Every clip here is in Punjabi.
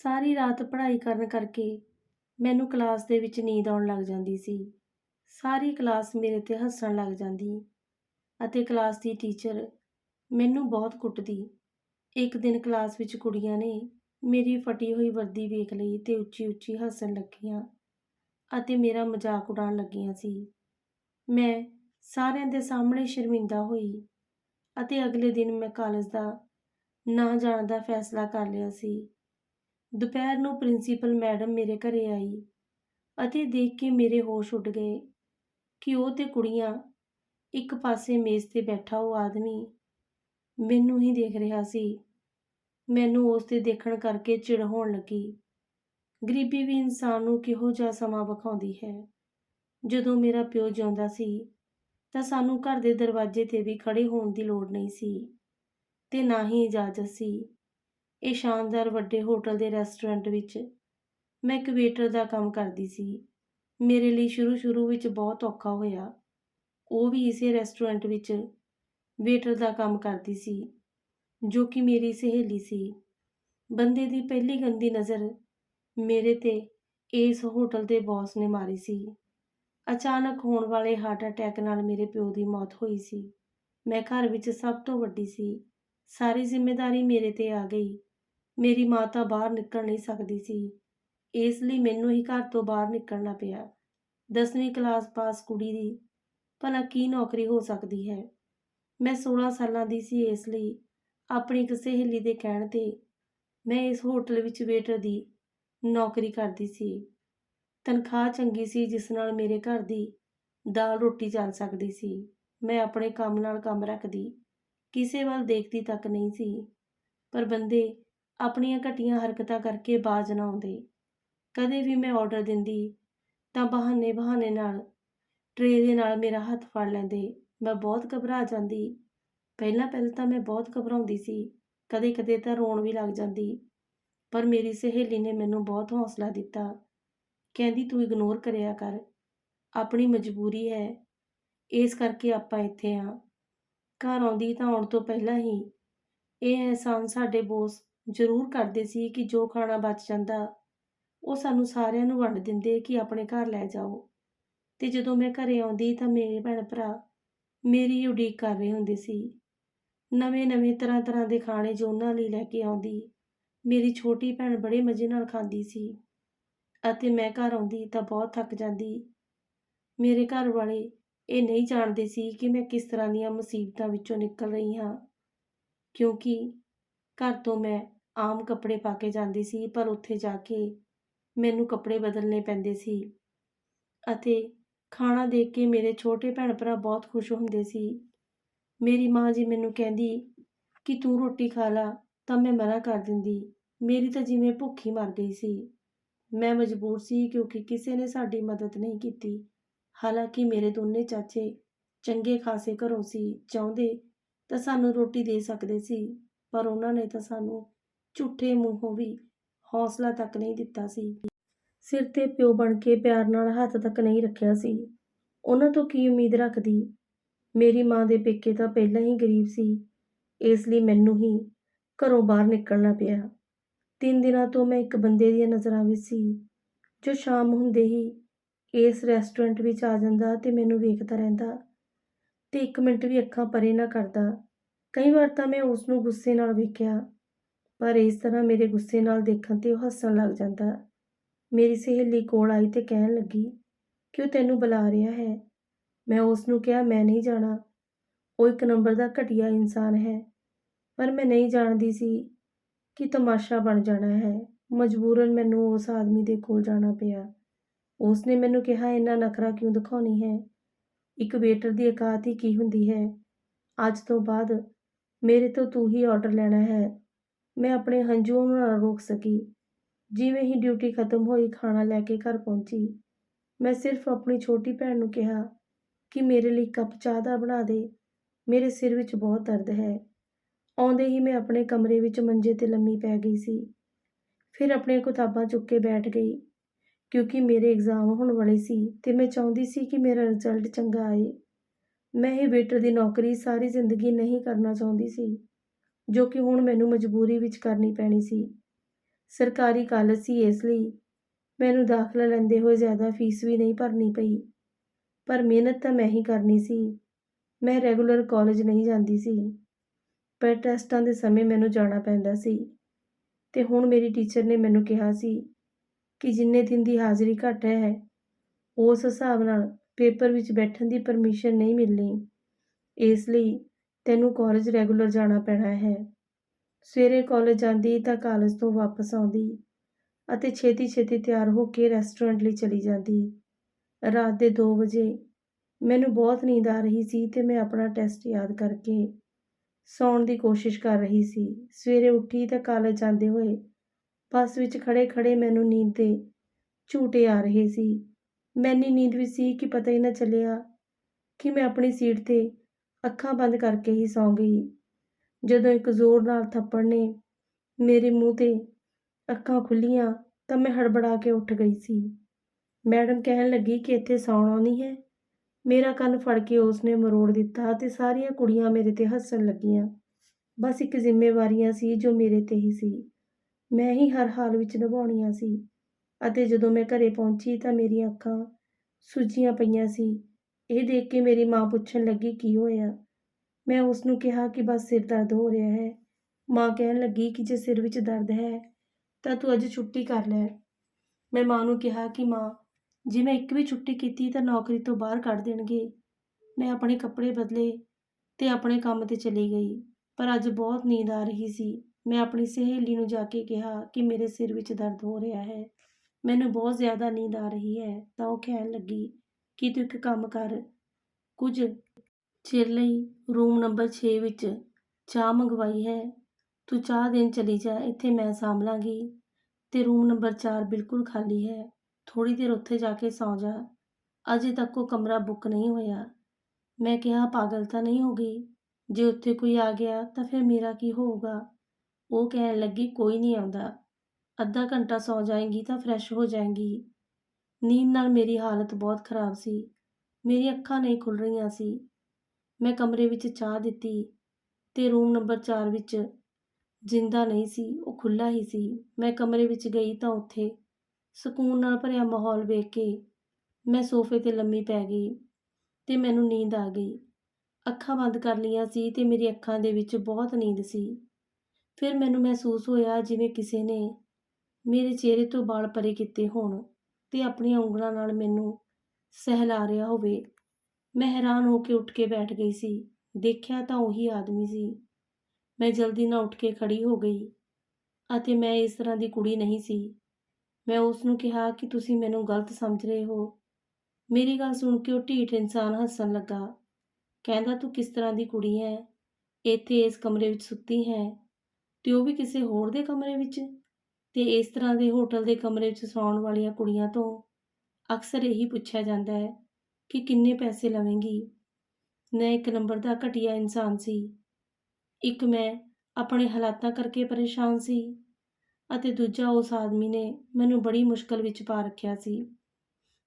ਸਾਰੀ ਰਾਤ ਪੜ੍ਹਾਈ ਕਰਨ ਕਰਕੇ ਮੈਨੂੰ ਕਲਾਸ ਦੇ ਵਿੱਚ ਨੀਂਦ ਆਉਣ ਲੱਗ ਜਾਂਦੀ ਸੀ। ਸਾਰੀ ਕਲਾਸ ਮੇਰੇ ਤੇ ਹੱਸਣ ਲੱਗ ਜਾਂਦੀ ਅਤੇ ਕਲਾਸ ਦੀ ਟੀਚਰ ਮੈਨੂੰ ਬਹੁਤ ਕੁੱਟਦੀ। ਇੱਕ ਦਿਨ ਕਲਾਸ ਵਿੱਚ ਕੁੜੀਆਂ ਨੇ ਮੇਰੀ ਫਟੀ ਹੋਈ ਵਰਦੀ ਵੇਖ ਲਈ ਤੇ ਉੱਚੀ ਉੱਚੀ ਹੱਸਣ ਲੱਗੀਆਂ ਅਤੇ ਮੇਰਾ ਮਜ਼ਾਕ ਉਡਾਉਣ ਲੱਗੀਆਂ ਸੀ। ਮੈਂ ਸਾਰਿਆਂ ਦੇ ਸਾਹਮਣੇ ਸ਼ਰਮਿੰਦਾ ਹੋਈ ਅਤੇ ਅਗਲੇ ਦਿਨ ਮੈਂ ਕਾਲਜ ਦਾ ਨਾ ਜਾਣ ਦਾ ਫੈਸਲਾ ਕਰ ਲਿਆ ਸੀ। ਦੁਪਹਿਰ ਨੂੰ ਪ੍ਰਿੰਸੀਪਲ ਮੈਡਮ ਮੇਰੇ ਘਰੇ ਆਈ ਅਤੇ ਦੇਖ ਕੇ ਮੇਰੇ ਹੋਸ਼ ਉੱਡ ਗਏ ਕਿ ਉਹ ਤੇ ਕੁੜੀਆਂ ਇੱਕ ਪਾਸੇ ਮੇਜ਼ ਤੇ ਬੈਠਾ ਉਹ ਆਦਮੀ ਮੈਨੂੰ ਹੀ ਦੇਖ ਰਿਹਾ ਸੀ। ਮੈਨੂੰ ਉਸ 'ਤੇ ਦੇਖਣ ਕਰਕੇ ਚਿੜ ਹੋਣ ਲੱਗੀ। ਗਰੀਬੀ ਵੀ ਇਨਸਾਨ ਨੂੰ ਕਿਹੋ ਜਿਹਾ ਸਮਾਂ ਵਿਖਾਉਂਦੀ ਹੈ। ਜਦੋਂ ਮੇਰਾ ਪਿਓ ਜਿਉਂਦਾ ਸੀ ਤਾਂ ਸਾਨੂੰ ਘਰ ਦੇ ਦਰਵਾਜ਼ੇ ਤੇ ਵੀ ਖੜੇ ਹੋਣ ਦੀ ਲੋੜ ਨਹੀਂ ਸੀ ਤੇ ਨਾ ਹੀ ਇਜਾਜ਼ਤ ਸੀ। ਇਹ ਸ਼ਾਨਦਾਰ ਵੱਡੇ ਹੋਟਲ ਦੇ ਰੈਸਟੋਰੈਂਟ ਵਿੱਚ ਮੈਂ ਇੱਕ ਵੇਟਰ ਦਾ ਕੰਮ ਕਰਦੀ ਸੀ। ਮੇਰੇ ਲਈ ਸ਼ੁਰੂ ਸ਼ੁਰੂ ਵਿੱਚ ਬਹੁਤ ਔਖਾ ਹੋਇਆ। ਉਹ ਵੀ ਇਸੇ ਰੈਸਟੋਰੈਂਟ ਵਿੱਚ ਵੇਟਰ ਦਾ ਕੰਮ ਕਰਦੀ ਸੀ, ਜੋ ਕਿ ਮੇਰੀ ਸਹੇਲੀ ਸੀ। ਬੰਦੇ ਦੀ ਪਹਿਲੀ ਗੰਦੀ ਨਜ਼ਰ ਮੇਰੇ ਤੇ ਇਸ ਹੋਟਲ ਦੇ ਬੌਸ ਨੇ ਮਾਰੀ ਸੀ। ਅਚਾਨਕ ਹੋਣ ਵਾਲੇ ਹਾਰਟ ਅਟੈਕ ਨਾਲ ਮੇਰੇ ਪਿਓ ਦੀ ਮੌਤ ਹੋਈ ਸੀ। ਮੈਂ ਘਰ ਵਿੱਚ ਸਭ ਤੋਂ ਵੱਡੀ ਸੀ। ਸਾਰੀ ਜ਼ਿੰਮੇਵਾਰੀ ਮੇਰੇ ਤੇ ਆ ਗਈ। ਮੇਰੀ ਮਾਂ ਤਾਂ ਬਾਹਰ ਨਿਕਲ ਨਹੀਂ ਸਕਦੀ ਸੀ। ਇਸ ਲਈ ਮੈਨੂੰ ਹੀ ਘਰ ਤੋਂ ਬਾਹਰ ਨਿਕਲਣਾ ਪਿਆ। 10ਵੀਂ ਕਲਾਸ ਪਾਸ ਕੁੜੀ ਦੀ ਭਲਾ ਕੀ ਨੌਕਰੀ ਹੋ ਸਕਦੀ ਹੈ? ਮੈਂ 16 ਸਾਲਾਂ ਦੀ ਸੀ ਇਸ ਲਈ ਆਪਣੀ ਇੱਕ ਸਹੇਲੀ ਦੇ ਕਹਿਣ ਤੇ ਮੈਂ ਇਸ ਹੋਟਲ ਵਿੱਚ ਵੇਟਰ ਦੀ ਨੌਕਰੀ ਕਰਦੀ ਸੀ। ਤਨਖਾਹ ਚੰਗੀ ਸੀ ਜਿਸ ਨਾਲ ਮੇਰੇ ਘਰ ਦੀ ਦਾਲ ਰੋਟੀ ਚੱਲ ਸਕਦੀ ਸੀ। ਮੈਂ ਆਪਣੇ ਕੰਮ ਨਾਲ ਕੰਮ ਰੱਖਦੀ, ਕਿਸੇ ਵੱਲ ਦੇਖਦੀ ਤੱਕ ਨਹੀਂ ਸੀ। ਪਰ ਬੰਦੇ ਆਪਣੀਆਂ ਘਟੀਆਂ ਹਰਕਤਾਂ ਕਰਕੇ ਬਾਜ਼ ਨਾ ਆਉਂਦੇ। ਕਦੇ ਵੀ ਮੈਂ ਆਰਡਰ ਦਿੰਦੀ ਤਾਂ ਬਹਾਨੇ ਬਹਾਨੇ ਨਾਲ ਟਰੇ ਦੇ ਨਾਲ ਮੇਰਾ ਹੱਥ ਫੜ ਲੈਂਦੇ। ਮੈਂ ਬਹੁਤ ਘਬਰਾ ਜਾਂਦੀ। ਪਹਿਲਾਂ ਪਹਿਲਾਂ ਤਾਂ ਮੈਂ ਬਹੁਤ ਘਬਰਾਉਂਦੀ ਸੀ। ਕਦੇ ਕਦੇ ਤਾਂ ਰੋਣ ਵੀ ਲੱਗ ਜਾਂਦੀ। ਪਰ ਮੇਰੀ ਸਹੇਲੀ ਨੇ ਮੈਨੂੰ ਬਹੁਤ ਹੌਸਲਾ ਦਿੱਤਾ। ਕਹਿੰਦੀ, ਤੂੰ ਇਗਨੋਰ ਕਰਿਆ ਕਰ। ਆਪਣੀ ਮਜਬੂਰੀ ਹੈ। ਇਸ ਕਰਕੇ ਆਪਾਂ ਇੱਥੇ ਆ। ਘਰ ਆਉਂਦੀ ਤਾਂ ਆਉਣ ਤੋਂ ਪਹਿਲਾਂ ਹੀ ਇਹ ਅਹਿਸਾਨ ਸਾਡੇ ਬੋਸ ਜ਼ਰੂਰ ਕਰਦੇ ਸੀ ਕਿ ਜੋ ਖਾਣਾ ਬਚ ਜਾਂਦਾ, ਉਹ ਸਾਨੂੰ ਸਾਰਿਆਂ ਨੂੰ ਵੰਡ ਦਿੰਦੇ ਕਿ ਆਪਣੇ ਘਰ ਲੈ ਜਾਓ। ਤੇ ਜਦੋਂ ਮੈਂ ਘਰੇ ਆਉਂਦੀ ਤਾਂ ਮੇਰੇ ਭੈਣ ਭਰਾ ਮੇਰੀ ਉਡੀਕ ਕਰ ਰਹੇ ਹੁੰਦੇ ਸੀ। ਨਵੇਂ ਨਵੇਂ ਤਰ੍ਹਾਂ ਤਰ੍ਹਾਂ ਦੇ ਖਾਣੇ ਜੋ ਉਹਨਾਂ ਲਈ ਲੈ ਕੇ ਆਉਂਦੀ, ਮੇਰੀ ਛੋਟੀ ਭੈਣ ਬੜੇ ਮਜ਼ੇ ਨਾਲ ਖਾਂਦੀ ਸੀ ਅਤੇ ਮੈਂ ਘਰ ਆਉਂਦੀ ਤਾਂ ਬਹੁਤ ਥੱਕ ਜਾਂਦੀ। ਮੇਰੇ ਘਰ ਵਾਲੇ ਇਹ ਨਹੀਂ ਜਾਣਦੇ ਸੀ ਕਿ ਮੈਂ ਕਿਸ ਤਰ੍ਹਾਂ ਦੀਆਂ ਮੁਸੀਬਤਾਂ ਵਿੱਚੋਂ ਨਿਕਲ ਰਹੀ ਹਾਂ, ਕਿਉਂਕਿ ਘਰ ਤੋਂ ਮੈਂ ਆਮ ਕੱਪੜੇ ਪਾ ਕੇ ਜਾਂਦੀ ਸੀ, ਪਰ ਉੱਥੇ ਜਾ ਕੇ ਮੈਨੂੰ ਕੱਪੜੇ ਬਦਲਣੇ ਪੈਂਦੇ ਸੀ ਅਤੇ ਖਾਣਾ ਦੇਖ ਕੇ ਮੇਰੇ ਛੋਟੇ ਭੈਣ ਭਰਾ ਬਹੁਤ ਖੁਸ਼ ਹੁੰਦੇ ਸੀ। ਮੇਰੀ ਮਾਂ ਜੀ ਮੈਨੂੰ ਕਹਿੰਦੀ, ਕਿ ਤੂੰ ਰੋਟੀ ਖਾ ਲਾ, ਤਾਂ ਮੈਂ ਮਨਾ ਕਰ ਦਿੰਦੀ। ਮੇਰੀ ਤਾਂ ਜਿਵੇਂ ਭੁੱਖ ਹੀ ਮਰ ਗਈ ਸੀ। ਮੈਂ ਮਜਬੂਰ ਸੀ ਕਿਉਂਕਿ ਕਿਸੇ ਨੇ ਸਾਡੀ ਮਦਦ ਨਹੀਂ ਕੀਤੀ। ਹਾਲਾਂਕਿ ਮੇਰੇ ਦੋਨੇ ਚਾਚੇ ਚੰਗੇ ਖਾਸੇ ਘਰੋਂ ਸੀ, ਚਾਹੁੰਦੇ ਤਾਂ ਸਾਨੂੰ ਰੋਟੀ ਦੇ ਸਕਦੇ ਸੀ। ਪਰ ਉਹਨਾਂ ਨੇ ਤਾਂ ਸਾਨੂੰ ਝੂਠੇ ਮੂੰਹੋਂ ਵੀ ਹੌਸਲਾ ਤੱਕ ਨਹੀਂ ਦਿੱਤਾ ਸੀ। ਸਿਰ ਤੇ ਪਿਓ ਬਣ ਕੇ ਪਿਆਰ ਨਾਲ ਹੱਥ ਤੱਕ ਨਹੀਂ ਰੱਖਿਆ ਸੀ। ਉਹਨਾਂ ਤੋਂ ਕੀ ਉਮੀਦ ਰੱਖਦੀ? ਮੇਰੀ ਮਾਂ ਦੇ ਪੇਕੇ ਤਾਂ ਪਹਿਲਾਂ ਹੀ ਗਰੀਬ ਸੀ। ਇਸ ਲਈ ਮੈਨੂੰ ਹੀ ਘਰੋਂ ਬਾਹਰ ਨਿਕਲਣਾ ਪਿਆ। ਤਿੰਨ ਦਿਨਾਂ ਤੋਂ ਮੈਂ ਇੱਕ ਬੰਦੇ ਦੀਆਂ ਨਜ਼ਰਾਂ ਵਿੱਚ ਸੀ, ਜੋ ਸ਼ਾਮ ਹੁੰਦੇ ਹੀ ਇਸ ਰੈਸਟੋਰੈਂਟ ਵਿੱਚ ਆ ਜਾਂਦਾ ਤੇ ਮੈਨੂੰ ਵੇਖਦਾ ਰਹਿੰਦਾ ਤੇ ਇੱਕ ਮਿੰਟ ਵੀ ਅੱਖਾਂ ਪਰੇ ਨਾ ਕਰਦਾ। ਕਈ ਵਾਰ ਤਾਂ ਮੈਂ ਉਸ ਨੂੰ ਗੁੱਸੇ ਨਾਲ ਵੇਖਿਆ ਪਰ ਇਸ ਤਰ੍ਹਾਂ ਮੇਰੇ ਗੁੱਸੇ ਨਾਲ ਦੇਖਣ ਤੇ ਉਹ ਹੱਸਣ ਲੱਗ ਜਾਂਦਾ। ਮੇਰੀ ਸਹੇਲੀ ਕੋਲ ਆਈ ਤੇ ਕਹਿਣ ਲੱਗੀ ਕਿ ਉਹ ਤੈਨੂੰ ਬੁਲਾ ਰਿਹਾ ਹੈ? ਮੈਂ ਉਸ ਨੂੰ ਕਿਹਾ, ਮੈਂ ਨਹੀਂ ਜਾਣਾ। ਉਹ ਇੱਕ ਨੰਬਰ ਦਾ ਘਟੀਆ ਇਨਸਾਨ ਹੈ, ਪਰ ਮੈਂ ਨਹੀਂ ਜਾਣਦੀ ਸੀ ਕਿ ਤਮਾਸ਼ਾ ਬਣ ਜਾਣਾ ਹੈ। ਮਜਬੂਰਨ ਮੈਨੂੰ ਉਸ ਆਦਮੀ ਦੇ ਕੋਲ ਜਾਣਾ ਪਿਆ। ਉਸ ਨੇ ਮੈਨੂੰ ਕਿਹਾ, ਇੰਨਾ ਨਖਰਾ ਕਿਉਂ ਦਿਖਾਉਣੀ ਹੈ? ਇੱਕ ਵੇਟਰ ਦੀ ਔਕਾਤ ਹੀ ਕੀ ਹੁੰਦੀ ਹੈ? ਅੱਜ ਤੋਂ ਬਾਅਦ ਮੇਰੇ ਤੋਂ ਤੂੰ ਹੀ ਆਰਡਰ ਲੈਣਾ ਹੈ। ਮੈਂ ਆਪਣੇ ਹੰਝੂਆਂ ਨੂੰ ਨਾ ਰੋਕ ਸਕੀ। ਜਿਵੇਂ ਹੀ ਡਿਊਟੀ ਖਤਮ ਹੋਈ, ਖਾਣਾ ਲੈ ਕੇ ਘਰ ਪਹੁੰਚੀ, ਮੈਂ ਸਿਰਫ ਆਪਣੀ ਛੋਟੀ ਭੈਣ ਨੂੰ ਕਿਹਾ ਕਿ ਮੇਰੇ ਲਈ ਕੱਪ ਚਾਹ ਦਾ ਬਣਾ ਦੇ। ਮੇਰੇ ਸਿਰ ਵਿੱਚ ਬਹੁਤ ਦਰਦ ਹੈ। ਆਉਂਦੇ ਹੀ ਮੈਂ ਆਪਣੇ ਕਮਰੇ ਵਿੱਚ ਮੰਜੇ ਤੇ ਲੰਮੀ ਪੈ ਗਈ ਸੀ। ਫਿਰ ਆਪਣੀਆਂ ਕਿਤਾਬਾਂ ਚੁੱਕ ਕੇ ਬੈਠ ਗਈ। ਕਿਉਂਕਿ ਮੇਰੇ ਐਗਜ਼ਾਮ ਹੋਣ ਵਾਲੇ ਸੀ ਤੇ ਮੈਂ ਚਾਹੁੰਦੀ ਸੀ ਕਿ ਮੇਰਾ ਰਿਜ਼ਲਟ ਚੰਗਾ ਆਏ। ਮੈਂ ਇਹ ਵੇਟਰ ਦੀ ਨੌਕਰੀ ਸਾਰੀ ਜ਼ਿੰਦਗੀ ਨਹੀਂ ਕਰਨਾ ਚਾਹੁੰਦੀ ਸੀ, ਜੋ ਕਿ ਹੁਣ ਮੈਨੂੰ ਮਜਬੂਰੀ ਵਿੱਚ ਕਰਨੀ ਪੈਣੀ ਸੀ। ਸਰਕਾਰੀ ਕਾਲਜ ਸੀ ਇਸ ਲਈ ਮੈਨੂੰ ਦਾਖਲਾ ਲੈਂਦੇ ਹੋਏ ਜ਼ਿਆਦਾ ਫੀਸ ਵੀ ਨਹੀਂ ਭਰਨੀ ਪਈ, ਪਰ ਮਿਹਨਤ ਤਾਂ ਮੈਂ ਹੀ ਕਰਨੀ ਸੀ। ਮੈਂ ਰੈਗੂਲਰ ਕਾਲਜ ਨਹੀਂ ਜਾਂਦੀ ਸੀ, ਪਰ ਟੈਸਟਾਂ ਦੇ ਸਮੇਂ ਮੈਨੂੰ ਜਾਣਾ ਪੈਂਦਾ ਸੀ ਤੇ ਹੁਣ ਮੇਰੀ ਟੀਚਰ ਨੇ ਮੈਨੂੰ ਕਿਹਾ ਸੀ ਕਿ ਜਿੰਨੇ ਦਿਨ ਦੀ ਹਾਜ਼ਰੀ ਘੱਟ ਹੈ, ਉਸ ਹਿਸਾਬ ਨਾਲ ਪੇਪਰ ਵਿੱਚ ਬੈਠਣ ਦੀ ਪਰਮਿਸ਼ਨ ਨਹੀਂ ਮਿਲਣੀ। ਇਸ ਲਈ ਤੈਨੂੰ ਕਾਲਜ ਰੈਗੂਲਰ ਜਾਣਾ ਪੈਣਾ ਹੈ। ਸਵੇਰੇ ਕਾਲਜ ਜਾਂਦੀ ਤਾਂ ਕਾਲਜ ਤੋਂ ਵਾਪਸ ਆਉਂਦੀ ਅਤੇ ਛੇਤੀ ਛੇਤੀ ਤਿਆਰ ਹੋ ਕੇ ਰੈਸਟੋਰੈਂਟ ਲਈ ਚਲੀ ਜਾਂਦੀ। ਰਾਤ ਦੇ 2 ਵਜੇ ਮੈਨੂੰ ਬਹੁਤ ਨੀਂਦ ਆ ਰਹੀ ਸੀ ਤੇ ਮੈਂ ਆਪਣਾ ਟੈਸਟ ਯਾਦ ਕਰਕੇ ਸੌਣ ਦੀ ਕੋਸ਼ਿਸ਼ ਕਰ ਰਹੀ ਸੀ। ਸਵੇਰੇ ਉੱਠੀ ਤਾਂ ਕਾਲਜ ਜਾਂਦੇ ਹੋਏ ਬੱਸ ਵਿੱਚ ਖੜੇ ਖੜੇ ਮੈਨੂੰ ਨੀਂਦ ਦੇ ਝੂਟੇ ਆ ਰਹੇ ਸੀ। ਮੈਂ ਇੰਨੀ ਨੀਂਦ ਵਿੱਚ ਸੀ ਕਿ ਪਤਾ ਹੀ ਨਾ ਚੱਲਿਆ ਕਿ ਮੈਂ ਆਪਣੀ ਸੀਟ ਤੇ ਅੱਖਾਂ ਬੰਦ ਕਰਕੇ ਹੀ ਸੌਂ ਗਈ। ਜਦੋਂ ਇੱਕ ਜ਼ੋਰ ਨਾਲ ਥੱਪੜ ਨੇ ਮੇਰੇ ਮੂੰਹ ਤੇ ਅੱਖਾਂ ਖੁੱਲ੍ਹੀਆਂ ਤਾਂ ਮੈਂ ਹੜਬੜਾ ਕੇ ਉੱਠ ਗਈ ਸੀ। ਮੈਡਮ ਕਹਿਣ ਲੱਗੀ ਕਿ ਇੱਥੇ ਸੌਣਾ ਨਹੀਂ ਹੈ। ਮੇਰਾ ਕੰਨ ਫੜ ਕੇ ਉਸਨੇ ਮਰੋੜ ਦਿੱਤਾ ਤੇ ਸਾਰੀਆਂ ਕੁੜੀਆਂ ਮੇਰੇ ਤੇ ਹੱਸਣ ਲੱਗੀਆਂ। ਬਸ ਇੱਕ ਜ਼ਿੰਮੇਵਾਰੀਆਂ ਸੀ ਜੋ ਮੇਰੇ ਤੇ ਹੀ ਸੀ। ਮੈਂ ਹੀ ਹਰ ਹਾਲ ਵਿੱਚ ਨਿਭਾਉਣੀਆਂ ਸੀ। ਅਤੇ ਜਦੋਂ ਮੈਂ ਘਰੇ ਪਹੁੰਚੀ ਤਾਂ ਮੇਰੀਆਂ ਅੱਖਾਂ ਸੁੱਜੀਆਂ ਪਈਆਂ ਸੀ। ਇਹ ਦੇਖ ਕੇ ਮੇਰੀ ਮਾਂ ਪੁੱਛਣ ਲੱਗੀ, ਕੀ ਹੋਇਆ? ਮੈਂ ਉਸ ਨੂੰ ਕਿਹਾ ਕਿ ਬਸ ਸਿਰ ਦਰਦ ਹੋ ਰਿਹਾ ਹੈ। ਮਾਂ ਕਹਿਣ ਲੱਗੀ ਕਿ ਜੇ ਸਿਰ ਵਿੱਚ ਦਰਦ ਹੈ ਤਾਂ ਤੂੰ ਅੱਜ ਛੁੱਟੀ ਕਰ ਲੈ। ਮੈਂ ਮਾਂ ਨੂੰ ਕਿਹਾ ਕਿ ਮਾਂ, ਜੇ ਮੈਂ ਇੱਕ ਵੀ ਛੁੱਟੀ ਕੀਤੀ ਤਾਂ ਨੌਕਰੀ ਤੋਂ ਬਾਹਰ ਕੱਢ ਦੇਣਗੇ। ਮੈਂ ਆਪਣੇ ਕੱਪੜੇ ਬਦਲੇ ਤੇ ਆਪਣੇ ਕੰਮ ਤੇ ਚਲੀ ਗਈ, ਪਰ ਅੱਜ ਬਹੁਤ ਨੀਂਦ ਆ ਰਹੀ ਸੀ। ਮੈਂ ਆਪਣੀ ਸਹੇਲੀ ਨੂੰ ਜਾ ਕੇ ਕਿਹਾ ਕਿ ਮੇਰੇ ਸਿਰ ਵਿੱਚ ਦਰਦ ਹੋ ਰਿਹਾ ਹੈ। ਮੈਨੂੰ ਬਹੁਤ ਜ਼ਿਆਦਾ ਨੀਂਦ ਆ ਰਹੀ ਹੈ, ਤਾਂ ਉਹ ਕਹਿਣ ਲੱਗੀ, ਕਿ ਤੂੰ ਇੱਕ ਕੰਮ ਕਰ। ਕੁਝ ਚਿਰ ਲਈ ਰੂਮ ਨੰਬਰ 6 ਵਿੱਚ ਚਾਹ ਮੰਗਵਾਈ ਹੈ। ਤੂੰ ਚਾਹ ਦੇਣ ਚਲੀ ਜਾ, ਇੱਥੇ ਮੈਂ ਸਾਂਭ ਲਾਂਗੀ। ਤੇ ਰੂਮ ਨੰਬਰ 4 ਬਿਲਕੁਲ ਖਾਲੀ ਹੈ। ਥੋੜੀ ਦੇਰ ਉੱਥੇ ਜਾ ਕੇ ਸੌਂ ਜਾ। ਅਜੇ ਤੱਕ ਉਹ ਕਮਰਾ ਬੁੱਕ ਨਹੀਂ ਹੋਇਆ। ਮੈਂ ਕਿਹਾ, ਪਾਗਲ ਤਾਂ ਨਹੀਂ ਹੋ ਗਈ? ਜੇ ਉੱਥੇ ਕੋਈ ਆ ਗਿਆ, ਤਾਂ ਫਿਰ ਮੇਰਾ ਕੀ ਹੋਊਗਾ? ਉਹ ਕਹਿਣ ਲੱਗੀ, ਕੋਈ ਨਹੀਂ ਆਉਂਦਾ। ਅੱਧਾ ਘੰਟਾ ਸੌ ਜਾਏਗੀ ਤਾਂ ਫਰੈਸ਼ ਹੋ ਜਾਏਗੀ। ਨੀਂਦ ਨਾਲ ਮੇਰੀ ਹਾਲਤ ਬਹੁਤ ਖਰਾਬ ਸੀ। ਮੇਰੀਆਂ ਅੱਖਾਂ ਨਹੀਂ ਖੁੱਲ ਰਹੀਆਂ ਸੀ। ਮੈਂ ਕਮਰੇ ਵਿੱਚ ਚਾਹ ਦਿੱਤੀ ਤੇ ਰੂਮ ਨੰਬਰ 4 ਵਿੱਚ ਜਿੰਦਾ ਨਹੀਂ ਸੀ, ਉਹ ਖੁੱਲਾ ਹੀ ਸੀ। ਮੈਂ ਕਮਰੇ ਵਿੱਚ ਗਈ ਤਾਂ ਉੱਥੇ ਸਕੂਨ ਨਾਲ ਭਰਿਆ ਮਾਹੌਲ ਵੇਖ ਕੇ ਮੈਂ ਸੋਫੇ ਤੇ ਲੰਮੀ ਪੈ ਗਈ ਤੇ ਮੈਨੂੰ ਨੀਂਦ ਆ ਗਈ। ਅੱਖਾਂ ਬੰਦ ਕਰ ਲਈਆਂ ਸੀ ਤੇ ਮੇਰੀ ਅੱਖਾਂ ਦੇ ਵਿੱਚ ਬਹੁਤ ਨੀਂਦ ਸੀ। ਫਿਰ ਮੈਨੂੰ ਮਹਿਸੂਸ ਹੋਇਆ ਜਿਵੇਂ ਕਿਸੇ ਨੇ ਮੇਰੇ ਚਿਹਰੇ ਤੋਂ ਵਾਲ ਪਰੇ ਕੀਤੇ ਹੋਣ ਤੇ ਆਪਣੀਆਂ ਉਂਗਲਾਂ ਨਾਲ ਮੈਨੂੰ ਸਹਿਲਾ ਰਿਹਾ ਹੋਵੇ। ਮੈਂ ਹੈਰਾਨ ਹੋ ਕੇ ਉੱਠ ਕੇ ਬੈਠ ਗਈ ਸੀ। ਦੇਖਿਆ ਤਾਂ ਉਹੀ ਆਦਮੀ ਸੀ। ਮੈਂ ਜਲਦੀ ਨਾਲ ਉੱਠ ਕੇ ਖੜੀ ਹੋ ਗਈ ਅਤੇ ਮੈਂ ਇਸ ਤਰ੍ਹਾਂ ਦੀ ਕੁੜੀ ਨਹੀਂ ਸੀ। ਮੈਂ ਉਸ ਨੂੰ ਕਿਹਾ ਕਿ ਤੁਸੀਂ ਮੈਨੂੰ ਗਲਤ ਸਮਝ ਰਹੇ ਹੋ। ਮੇਰੀ ਗੱਲ ਸੁਣ ਕੇ ਉਹ ਢੀਠ ਇਨਸਾਨ ਹੱਸਣ ਲੱਗਾ। ਕਹਿੰਦਾ, ਤੂੰ ਕਿਸ ਤਰ੍ਹਾਂ ਦੀ ਕੁੜੀ ਹੈ? ਇੱਥੇ ਇਸ ਕਮਰੇ ਵਿੱਚ ਸੁੱਤੀ ਹੈ ਤੇ ਉਹ ਵੀ ਕਿਸੇ ਹੋਰ ਦੇ ਕਮਰੇ ਵਿੱਚ? ਤੇ ਇਸ ਤਰ੍ਹਾਂ ਦੇ ਹੋਟਲ ਦੇ ਕਮਰੇ ਵਿੱਚ ਸੌਣ ਵਾਲੀਆਂ ਕੁੜੀਆਂ ਤੋਂ ਅਕਸਰ ਇਹੀ ਪੁੱਛਿਆ ਜਾਂਦਾ ਹੈ ਕਿ ਕਿੰਨੇ ਪੈਸੇ ਲਵੇਂਗੀ। ਮੈਂ ਇੱਕ ਨੰਬਰ ਦਾ ਘਟੀਆ ਇਨਸਾਨ ਸੀ। ਇੱਕ ਮੈਂ ਆਪਣੇ ਹਾਲਾਤਾਂ ਕਰਕੇ ਪਰੇਸ਼ਾਨ ਸੀ ਅਤੇ ਦੂਜਾ ਉਸ ਆਦਮੀ ਨੇ ਮੈਨੂੰ ਬੜੀ ਮੁਸ਼ਕਲ ਵਿੱਚ ਪਾ ਰੱਖਿਆ ਸੀ।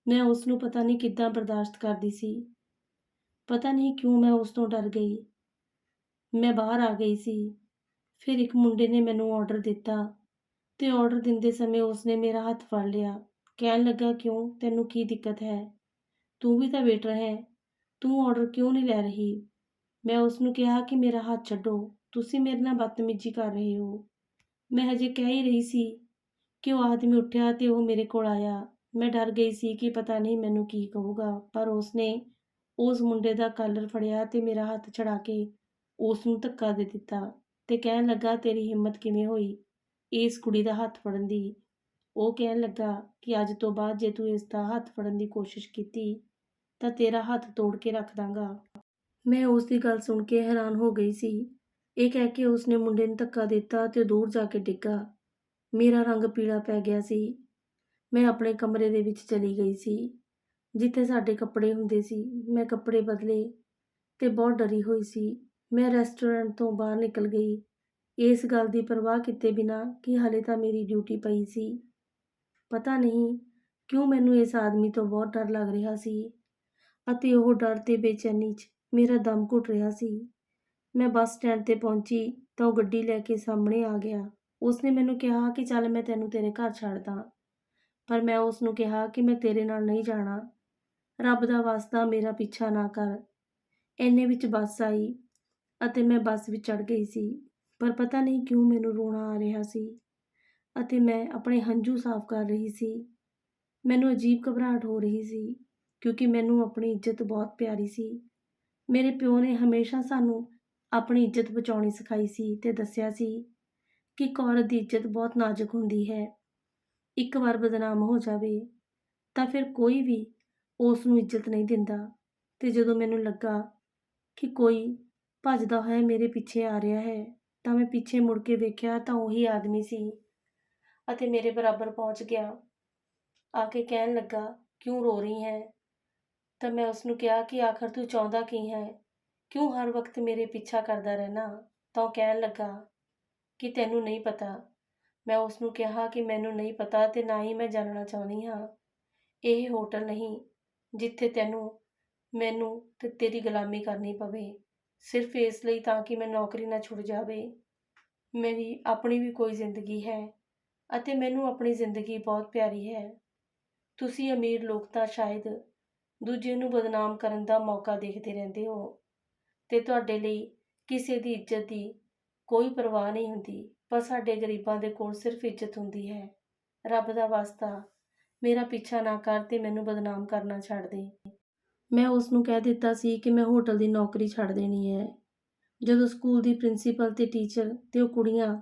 ਮੈਂ ਉਸ ਨੂੰ ਪਤਾ ਨਹੀਂ ਕਿੱਦਾਂ ਬਰਦਾਸ਼ਤ ਕਰਦੀ ਸੀ। ਪਤਾ ਨਹੀਂ ਕਿਉਂ ਮੈਂ ਉਸ ਤੋਂ ਡਰ ਗਈ। ਮੈਂ ਬਾਹਰ ਆ ਗਈ ਸੀ। ਫਿਰ ਇੱਕ ਮੁੰਡੇ ਨੇ ਮੈਨੂੰ ਆਰਡਰ ਦਿੱਤਾ। ਤੇ ਆਰਡਰ ਦਿੰਦੇ ਸਮੇਂ ਉਸਨੇ ਮੇਰਾ ਹੱਥ ਫੜ ਲਿਆ। ਕਹਿਣ ਲੱਗਾ, ਕਿਉਂ? ਤੈਨੂੰ ਕੀ ਦਿੱਕਤ ਹੈ? ਤੂੰ ਵੀ ਤਾਂ ਵੇਟਰ ਹੈ। ਤੂੰ ਆਰਡਰ ਕਿਉਂ ਨਹੀਂ ਲੈ ਰਹੀ? ਮੈਂ ਉਸ ਨੂੰ ਕਿਹਾ ਕਿ ਮੇਰਾ ਹੱਥ ਛੱਡੋ। ਤੁਸੀਂ ਮੇਰੇ ਨਾਲ ਬਦਤਮੀਜ਼ੀ ਕਰ ਰਹੇ ਹੋ। ਮੈਂ ਹਜੇ ਕਹਿ ਹੀ ਰਹੀ ਸੀ ਕਿ ਉਹ ਆਦਮੀ ਉੱਠਿਆ ਤੇ ਉਹ ਮੇਰੇ ਕੋਲ ਆਇਆ। ਮੈਂ ਡਰ ਗਈ ਸੀ ਕਿ ਪਤਾ ਨਹੀਂ ਮੈਨੂੰ ਕੀ ਕਹੂਗਾ, ਪਰ ਉਸਨੇ ਉਸ ਮੁੰਡੇ ਦਾ ਕਾਲਰ ਫੜਿਆ ਤੇ ਮੇਰਾ ਹੱਥ ਛੜਾ ਕੇ ਉਸ ਨੂੰ ਧੱਕਾ ਦੇ ਦਿੱਤਾ ਤੇ ਕਹਿਣ ਲੱਗਾ, ਤੇਰੀ ਹਿੰਮਤ ਕਿਵੇਂ ਹੋਈ? ਇਸ ਕੁੜੀ ਦਾ ਹੱਥ ਫੜਨ ਦੀ। ਉਹ ਕਹਿਣ ਲੱਗਾ ਕਿ ਅੱਜ ਤੋਂ ਬਾਅਦ ਜੇ ਤੂੰ ਇਸ ਦਾ ਹੱਥ ਫੜਨ ਦੀ ਕੋਸ਼ਿਸ਼ ਕੀਤੀ, ਤਾਂ ਤੇਰਾ ਹੱਥ ਤੋੜ ਕੇ ਰੱਖ ਦਾਂਗਾ। ਮੈਂ ਉਸ ਦੀ ਗੱਲ ਸੁਣ ਕੇ ਹੈਰਾਨ ਹੋ ਗਈ ਸੀ। ਇਹ ਕਹਿ ਕੇ ਉਸਨੇ ਮੁੰਡੇ ਨੂੰ ਧੱਕਾ ਦਿੱਤਾ ਤੇ ਦੂਰ ਜਾ ਕੇ ਡਿੱਗਾ। ਮੇਰਾ ਰੰਗ ਪੀਲਾ ਪੈ ਗਿਆ ਸੀ। ਮੈਂ ਆਪਣੇ ਕਮਰੇ ਦੇ ਵਿੱਚ ਚਲੀ ਗਈ ਸੀ। ਜਿੱਥੇ ਸਾਡੇ ਕੱਪੜੇ ਹੁੰਦੇ ਸੀ, ਮੈਂ ਕੱਪੜੇ ਬਦਲੇ ਤੇ ਬਹੁਤ ਡਰੀ ਹੋਈ ਸੀ। ਮੈਂ ਰੈਸਟੋਰੈਂਟ ਤੋਂ ਬਾਹਰ ਨਿਕਲ ਗਈ। ਇਸ ਗੱਲ ਦੀ ਪਰਵਾਹ ਕੀਤੇ ਬਿਨਾਂ ਕਿ ਹਲੇ ਤਾਂ ਮੇਰੀ ਡਿਊਟੀ ਪਈ ਸੀ। ਪਤਾ ਨਹੀਂ ਕਿਉਂ ਮੈਨੂੰ ਇਸ ਆਦਮੀ ਤੋਂ ਬਹੁਤ ਡਰ ਲੱਗ ਰਿਹਾ ਸੀ ਅਤੇ ਉਹ ਡਰ ਤੇ ਬੇਚੈਨੀ 'ਚ ਮੇਰਾ ਦਮ ਘੁੱਟ ਰਿਹਾ ਸੀ। ਮੈਂ ਬੱਸ ਸਟੈਂਡ ਤੇ ਪਹੁੰਚੀ ਤਾਂ ਉਹ ਗੱਡੀ ਲੈ ਕੇ ਸਾਹਮਣੇ ਆ ਗਿਆ। ਉਸਨੇ ਮੈਨੂੰ ਕਿਹਾ ਕਿ ਚੱਲ ਮੈਂ ਤੈਨੂੰ ਤੇਰੇ ਘਰ ਛੱਡਦਾ। ਪਰ ਮੈਂ ਉਸ ਨੂੰ ਕਿਹਾ ਕਿ ਮੈਂ ਤੇਰੇ ਨਾਲ ਨਹੀਂ ਜਾਣਾ। ਰੱਬ ਦਾ ਵਾਸਤਾ ਮੇਰਾ ਪਿੱਛਾ ਨਾ ਕਰ। ਇੰਨੇ ਵਿੱਚ ਬੱਸ ਆਈ ਅਤੇ ਮੈਂ ਬੱਸ ਵਿੱਚ ਚੜ ਗਈ ਸੀ। ਪਰ ਪਤਾ ਨਹੀਂ ਕਿਉਂ ਮੈਨੂੰ ਰੋਣਾ ਆ ਰਿਹਾ ਸੀ ਅਤੇ ਮੈਂ ਆਪਣੇ ਹੰਝੂ ਸਾਫ਼ ਕਰ ਰਹੀ ਸੀ। ਮੈਨੂੰ ਅਜੀਬ ਘਬਰਾਹਟ ਹੋ ਰਹੀ ਸੀ ਕਿਉਂਕਿ ਮੈਨੂੰ ਆਪਣੀ ਇੱਜ਼ਤ ਬਹੁਤ ਪਿਆਰੀ ਸੀ। ਮੇਰੇ ਪਿਓ ਨੇ ਹਮੇਸ਼ਾ ਸਾਨੂੰ ਆਪਣੀ ਇੱਜ਼ਤ ਬਚਾਉਣੀ ਸਿਖਾਈ ਸੀ ਤੇ ਦੱਸਿਆ ਸੀ ਕਿ ਇੱਕ ਔਰਤ ਦੀ ਇੱਜ਼ਤ ਬਹੁਤ ਨਾਜ਼ੁਕ ਹੁੰਦੀ ਹੈ। ਇੱਕ ਵਾਰ ਬਦਨਾਮ ਹੋ ਜਾਵੇ ਤਾਂ ਫਿਰ ਕੋਈ ਵੀ ਉਸ ਨੂੰ ਇੱਜ਼ਤ ਨਹੀਂ ਦਿੰਦਾ। ਤੇ ਜਦੋਂ ਮੈਨੂੰ ਲੱਗਾ ਕਿ ਕੋਈ ਭੱਜਦਾ ਹੋਇਆ ਮੇਰੇ ਪਿੱਛੇ ਆ ਰਿਹਾ ਹੈ ਤਾਂ ਮੈਂ ਪਿੱਛੇ ਮੁੜ ਕੇ ਵੇਖਿਆ ਤਾਂ ਉਹੀ ਆਦਮੀ ਸੀ ਅਤੇ ਮੇਰੇ ਬਰਾਬਰ ਪਹੁੰਚ ਗਿਆ। ਆ ਕੇ ਕਹਿਣ ਲੱਗਾ, ਕਿਉਂ ਰੋ ਰਹੀ ਹੈ? ਤਾਂ ਮੈਂ ਉਸ ਨੂੰ ਕਿਹਾ ਕਿ, ਆਖਰ ਤੂੰ ਚਾਹੁੰਦਾ ਕੀ ਹੈ? ਕਿਉਂ ਹਰ ਵਕਤ ਮੇਰੇ ਪਿੱਛਾ ਕਰਦਾ ਰਹਿਣਾ? ਤਾਂ ਉਹ ਕਹਿਣ ਲੱਗਾ ਕਿ, ਤੈਨੂੰ ਨਹੀਂ ਪਤਾ। ਮੈਂ ਉਸ ਨੂੰ ਕਿਹਾ ਕਿ, ਮੈਨੂੰ ਨਹੀਂ ਪਤਾ ਤੇ ਨਾ ਹੀ ਮੈਂ ਜਾਣਨਾ ਚਾਹੁੰਦੀ ਹਾਂ। ਇਹ ਹੋਟਲ ਨਹੀਂ ਜਿੱਥੇ ਤੈਨੂੰ, ਮੈਨੂੰ ਤੇ ਤੇਰੀ ਗੁਲਾਮੀ ਕਰਨੀ ਪਵੇ। ਸਿਰਫ ਇਸ ਲਈ ਤਾਂ ਕਿ ਮੈਂ ਨੌਕਰੀ ਨਾ ਛੁੱਟ ਜਾਵੇ। ਮੇਰੀ ਆਪਣੀ ਵੀ ਕੋਈ ਜ਼ਿੰਦਗੀ ਹੈ ਅਤੇ ਮੈਨੂੰ ਆਪਣੀ ਜ਼ਿੰਦਗੀ ਬਹੁਤ ਪਿਆਰੀ ਹੈ। ਤੁਸੀਂ ਅਮੀਰ ਲੋਕ ਤਾਂ ਸ਼ਾਇਦ ਦੂਜੇ ਨੂੰ ਬਦਨਾਮ ਕਰਨ ਦਾ ਮੌਕਾ ਦੇਖਦੇ ਰਹਿੰਦੇ ਹੋ ਤੇ ਤੁਹਾਡੇ ਲਈ ਕਿਸੇ ਦੀ ਇੱਜ਼ਤ ਦੀ ਕੋਈ ਪਰਵਾਹ ਨਹੀਂ ਹੁੰਦੀ, ਪਰ ਸਾਡੇ ਗਰੀਬਾਂ ਦੇ ਕੋਲ ਸਿਰਫ ਇੱਜ਼ਤ ਹੁੰਦੀ ਹੈ। ਰੱਬ ਦਾ ਵਾਸਤਾ, ਮੇਰਾ ਪਿੱਛਾ ਨਾ ਕਰ ਤੇ ਮੈਨੂੰ ਬਦਨਾਮ ਕਰਨਾ ਛੱਡ ਦੇ। ਮੈਂ ਉਸ ਨੂੰ ਕਹਿ ਦਿੱਤਾ ਸੀ ਕਿ ਮੈਂ ਹੋਟਲ ਦੀ ਨੌਕਰੀ ਛੱਡ ਦੇਣੀ ਹੈ। ਜਦੋਂ ਸਕੂਲ ਦੀ ਪ੍ਰਿੰਸੀਪਲ ਤੇ ਟੀਚਰ ਤੇ ਉਹ ਕੁੜੀਆਂ,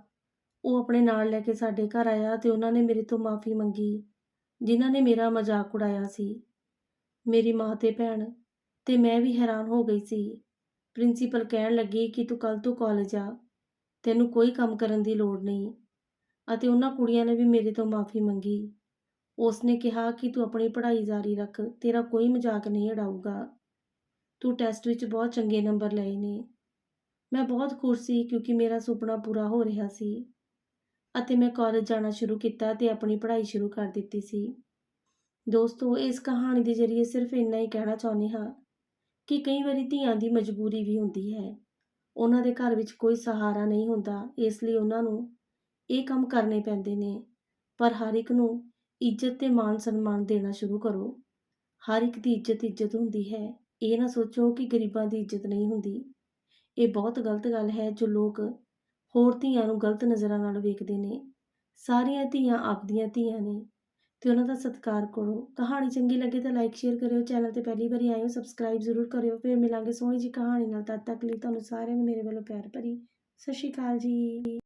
ਉਹ ਆਪਣੇ ਨਾਲ ਲੈ ਕੇ ਸਾਡੇ ਘਰ ਆਇਆ ਤੇ ਉਹਨਾਂ ਨੇ ਮੇਰੇ ਤੋਂ ਮਾਫੀ ਮੰਗੀ, ਜਿਨ੍ਹਾਂ ਨੇ ਮੇਰਾ ਮਜ਼ਾਕ ਉਡਾਇਆ ਸੀ। ਮੇਰੀ ਮਾਂ ਤੇ ਭੈਣ ਤੇ ਮੈਂ ਵੀ ਹੈਰਾਨ ਹੋ ਗਈ ਸੀ। ਪ੍ਰਿੰਸੀਪਲ ਕਹਿਣ ਲੱਗੀ ਕਿ ਤੂੰ ਕੱਲ ਤੋਂ ਕਾਲਜ ਆ, ਤੈਨੂੰ ਕੋਈ ਕੰਮ ਕਰਨ ਦੀ ਲੋੜ ਨਹੀਂ, ਅਤੇ ਉਹਨਾਂ ਕੁੜੀਆਂ ਨੇ ਵੀ ਮੇਰੇ ਤੋਂ ਮਾਫੀ ਮੰਗੀ। ਉਸ ਨੇ ਕਿਹਾ ਕਿ ਤੂੰ ਆਪਣੀ ਪੜ੍ਹਾਈ ਜਾਰੀ ਰੱਖ, ਤੇਰਾ ਕੋਈ ਮਜ਼ਾਕ ਨਹੀਂ ਉਡਾਊਗਾ। ਤੂੰ ਟੈਸਟ ਵਿੱਚ ਬਹੁਤ ਚੰਗੇ ਨੰਬਰ ਲਏ ਨੇ। ਮੈਂ ਬਹੁਤ ਖੁਸ਼ ਸੀ ਕਿਉਂਕਿ ਮੇਰਾ ਸੁਪਨਾ ਪੂਰਾ ਹੋ ਰਿਹਾ ਸੀ ਅਤੇ ਮੈਂ ਕਾਲਜ ਜਾਣਾ ਸ਼ੁਰੂ ਕੀਤਾ ਤੇ ਆਪਣੀ ਪੜ੍ਹਾਈ ਸ਼ੁਰੂ ਕਰ ਦਿੱਤੀ ਸੀ। ਦੋਸਤੋ, ਇਸ ਕਹਾਣੀ ਦੇ ਜ਼ਰੀਏ ਸਿਰਫ ਇੰਨਾ ਹੀ ਕਹਿਣਾ ਚਾਹੁੰਦੀ ਹਾਂ ਕਿ ਕਈ ਵਾਰੀ ਧੀਆਂ ਦੀ ਮਜਬੂਰੀ ਵੀ ਹੁੰਦੀ ਹੈ। ਉਹਨਾਂ ਦੇ ਘਰ ਵਿੱਚ ਕੋਈ ਸਹਾਰਾ ਨਹੀਂ ਹੁੰਦਾ, ਇਸ ਲਈ ਉਹਨਾਂ ਨੂੰ ਇਹ ਕੰਮ ਕਰਨੇ ਪੈਂਦੇ ਨੇ। ਪਰ ਹਰ ਇੱਕ ਨੂੰ ਇੱਜ਼ਤ ਤੇ ਮਾਨ ਸਨਮਾਨ ਦੇਣਾ ਸ਼ੁਰੂ ਕਰੋ। ਹਰ ਇੱਕ ਦੀ ਇੱਜ਼ਤ ਇੱਜ਼ਤ ਹੁੰਦੀ ਹੈ। ਇਹ ਨਾ ਸੋਚੋ ਕਿ ਗਰੀਬਾਂ ਦੀ ਇੱਜ਼ਤ ਨਹੀਂ ਹੁੰਦੀ। ਇਹ ਬਹੁਤ ਗਲਤ ਗੱਲ ਹੈ ਜੋ ਲੋਕ ਹੋਰ ਧੀਆਂ ਨੂੰ ਗਲਤ ਨਜ਼ਰਾਂ ਨਾਲ ਵੇਖਦੇ ਨੇ। ਸਾਰੀਆਂ ਧੀਆਂ ਆਪਦੀਆਂ ਧੀਆਂ ਨੇ। ਤੇ ਉਹਨਾਂ ਦਾ ਸਤਿਕਾਰ ਕਰੋ। ਕਹਾਣੀ ਚੰਗੀ ਲੱਗੇ ਤਾਂ ਲਾਈਕ ਸ਼ੇਅਰ ਕਰਿਓ। ਚੈਨਲ ਤੇ ਪਹਿਲੀ ਵਾਰੀ ਆਏ ਹੋ ਸਬਸਕ੍ਰਾਈਬ ਜ਼ਰੂਰ ਕਰਿਓ। ਫਿਰ ਮਿਲਾਂਗੇ ਸੋਹਣੀ ਜੀ ਕਹਾਣੀ ਨਾਲ। ਤਦ ਤੱਕ ਲਈ ਤੁਹਾਨੂੰ ਸਾਰਿਆਂ ਨੂੰ ਮੇਰੇ ਵੱਲੋਂ ਪਿਆਰ ਭਰੀ। ਸਤਿ ਸ਼੍ਰੀ ਅਕਾਲ ਜੀ।